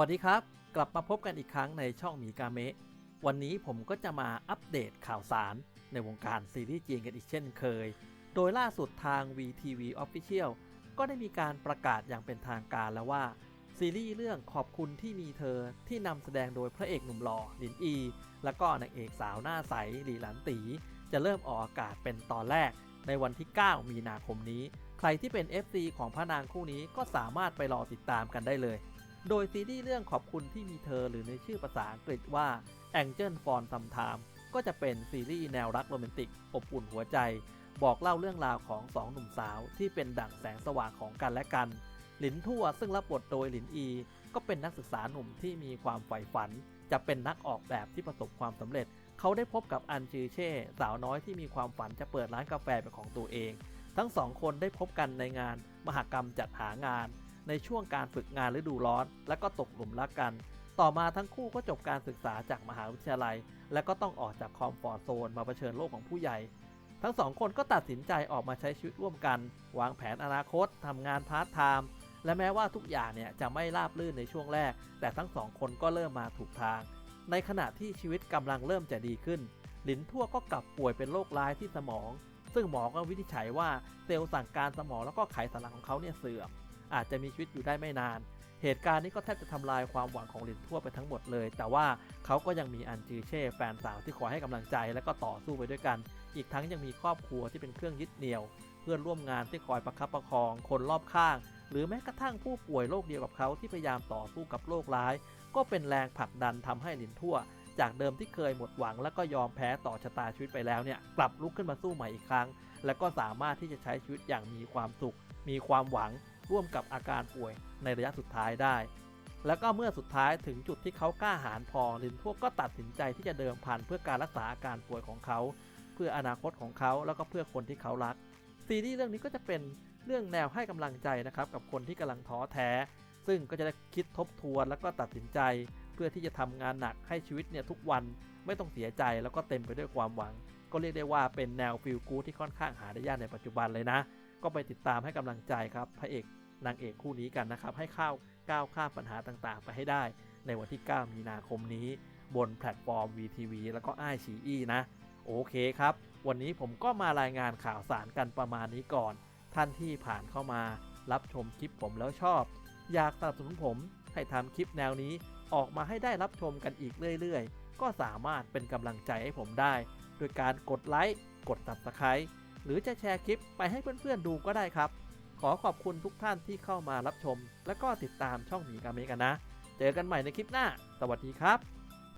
วัสดีครับ กลับมาพบกันอีกครั้งในช่องหมีกาเมะวันนี้ผมก็จะมาอัปเดตข่าวสารในวงการซีรีส์จีนกันอีกเช่นเคย โดยล่าสุดทาง VTV Official ก็ได้มีการประกาศอย่างเป็นทางการแล้วว่า ซีรีส์เรื่องขอบคุณที่มีเธอที่นำแสดงโดยพระเอกหนุ่มหล่อหลินอี และก็นางเอกสาวหน้าใสหลีหลันตี จะเริ่มออกอากาศเป็นตอนแรก ในวันที่ 9 มีนาคมนี้ ใครที่เป็น FC ของพระนางคู่นี้ก็สามารถไปรอติดตามกันได้เลย โดยซีรีส์เรื่องขอบคุณที่มีเธอหรือในชื่อภาษาอังกฤษว่า Angel for Some Time ก็จะเป็นซีรีส์แนวรักโรแมนติก อบอุ่นหัวใจ บอกเล่าเรื่องราวของสองหนุ่มสาว ที่เป็นดั่งแสงสว่างของกันและกัน หลินทั่วซึ่งรับบทโดยหลินอี ก็เป็นนักศึกษาหนุ่มที่มีความใฝ่ฝัน จะเป็นนักออกแบบที่ประสบความสำเร็จ เขาได้พบกับอันจือเช่ สาวน้อยที่มีความฝันจะเปิดร้านกาแฟเป็นของตัวเอง ทั้งสองคนได้พบกันในงาน มหกรรมจัดหางาน ในช่วงการฝึกงานฤดูร้อน และก็ตกหลุมรักกัน ต่อมาทั้งคู่ก็จบการศึกษาจากมหาวิทยาลัย และก็ต้องออกจากคอมฟอร์ทโซนมาเผชิญโลกของผู้ใหญ่ ทั้งสองคนก็ตัดสินใจออกมาใช้ชีวิตร่วมกัน วางแผนอนาคตทำงานพาร์ทไทม์และแม้ว่าทุกอย่างเนี่ยจะไม่ราบรื่นในช่วงแรก แต่ทั้งสองคนก็เริ่มมาถูกทาง ในขณะที่ชีวิตกำลังเริ่มจะดีขึ้น หลินทั่วก็กลับป่วยเป็นโรคร้ายที่สมอง ซึ่งหมอก็วินิจฉัยว่าเซลล์สั่งการสมองแล้วก็ไขสันหลังของเขาเนี่ยเสื่อม อาจจะมีชีวิตอยู่ได้ไม่นาน เหตุการณ์นี้ก็แทบจะทำลายความหวังของหลินทั่วไปทั้งหมดเลย แต่ว่าเขาก็ยังมีอันจือเช่แฟนสาวที่คอยให้กำลังใจและก็ต่อสู้ไปด้วยกัน อีกทั้งยังมีครอบครัวที่เป็นเครื่องยึดเหนี่ยว เพื่อนร่วมงานที่คอยประคับประคอง คนรอบข้าง หรือแม้กระทั่งผู้ป่วยโรคเดียวกับเขาที่พยายามต่อสู้กับโรคร้าย ก็เป็นแรงผลักดันทำให้หลินทั่วจากเดิมที่เคยหมดหวัง และก็ยอมแพ้ต่อชะตาชีวิตไปแล้วเนี่ยกลับลุกขึ้นมาสู้ใหม่อีกครั้ง และก็สามารถที่จะใช้ชีวิตอย่างมีความสุข มีความหวัง ร่วมกับอาการป่วยในระยะสุดท้ายได้ แล้วก็เมื่อสุดท้ายถึงจุดที่เขากล้าหาญพอลินพวกก็ตัดสินใจที่จะเดิมพันเพื่อการรักษาอาการป่วยของเขา เพื่ออนาคตของเขาแล้วก็เพื่อคนที่เขารัก ซีรีส์เรื่องนี้ก็จะเป็นเรื่องแนวให้กำลังใจนะครับกับคนที่กำลังท้อแท้ ซึ่งก็จะได้คิดทบทวนแล้วก็ตัดสินใจ เพื่อที่จะทำงานหนักให้ชีวิตเนี่ยทุกวันไม่ต้องเสียใจแล้วก็เต็มไปด้วยความหวัง ก็เรียกได้ว่าเป็นแนวฟิลกูที่ค่อนข้างหาได้ยากในปัจจุบันเลยนะ ก็ไปติดตามให้กำลังใจครับพระเอก นางเอกคู่นี้กันนะครับให้เข้าก้าวข้ามปัญหาต่างๆ ไปให้ได้ ในวันที่ 9 มีนาคมนี้ บนแพลตฟอร์ม VTV แล้วก็ไอชีอีนะ โอเคครับ วันนี้ผมก็มารายงานข่าวสารกันประมาณนี้ก่อน ท่านที่ผ่านเข้ามารับชมคลิปผมแล้วชอบ อยากสนับสนุนผมให้ทำคลิปแนวนี้ออกมาให้ได้รับชมกันอีกเรื่อยๆ ก็สามารถเป็นกำลังใจให้ผมได้ โดยการกดไลค์ กด subscribe หรือจะแชร์คลิปไปให้เพื่อนๆดูก็ได้ครับ ขอขอบคุณทุกท่านที่เข้ามารับชม และก็ติดตามช่องหมีกาเมกันนะ เจอกันใหม่ในคลิปหน้า สวัสดีครับ